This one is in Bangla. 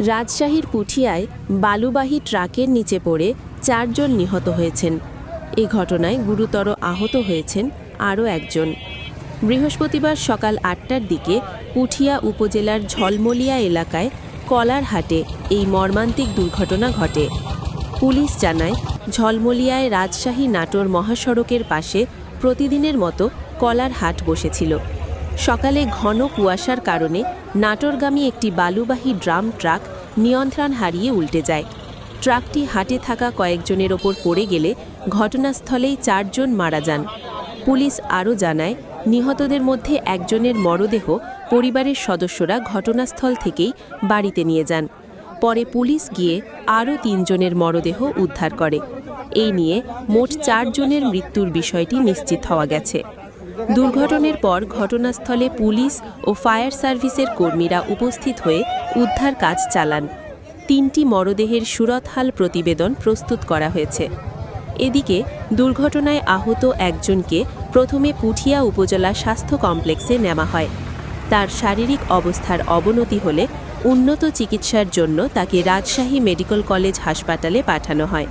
রাজশাহীর পুঠিয়ায় বালুবাহী ট্রাকের নিচে পড়ে চারজন নিহত হয়েছেন। এ ঘটনায় গুরুতর আহত হয়েছেন আরও একজন। বৃহস্পতিবার সকাল আটটার দিকে পুঠিয়া উপজেলার ঝলমলিয়া এলাকায় কলার হাটে এই মর্মান্তিক দুর্ঘটনা ঘটে। পুলিশ জানায়, ঝলমলিয়ায় রাজশাহী নাটোর মহাসড়কের পাশে প্রতিদিনের মতো কলার হাট বসেছিল। সকালে ঘন কুয়াশার কারণে নাটোরগামী একটি বালুবাহী ড্রাম ট্রাক নিয়ন্ত্রণ হারিয়ে উল্টে যায়। ট্রাকটি হাটে থাকা কয়েকজনের ওপর পড়ে গেলে ঘটনাস্থলেই চারজন মারা যান। পুলিশ আরও জানায়, নিহতদের মধ্যে একজনের মরদেহ পরিবারের সদস্যরা ঘটনাস্থল থেকেই বাড়িতে নিয়ে যান। পরে পুলিশ গিয়ে আরও তিনজনের মরদেহ উদ্ধার করে। এই নিয়ে মোট চারজনের মৃত্যুর বিষয়টি নিশ্চিত হওয়া গেছে। দুর্ঘটনার পর ঘটনাস্থলে পুলিশ ও ফায়ার সার্ভিসের কর্মীরা উপস্থিত হয়ে উদ্ধার কাজ চালান। তিনটি মরদেহের সুরতহাল প্রতিবেদন প্রস্তুত করা হয়েছে। এদিকে দুর্ঘটনায় আহত একজনকে প্রথমে পুঠিয়া উপজেলা স্বাস্থ্য কমপ্লেক্সে নেওয়া হয়। তার শারীরিক অবস্থার অবনতি হলে উন্নত চিকিৎসার জন্য তাকে রাজশাহী মেডিকেল কলেজ হাসপাতালে পাঠানো হয়।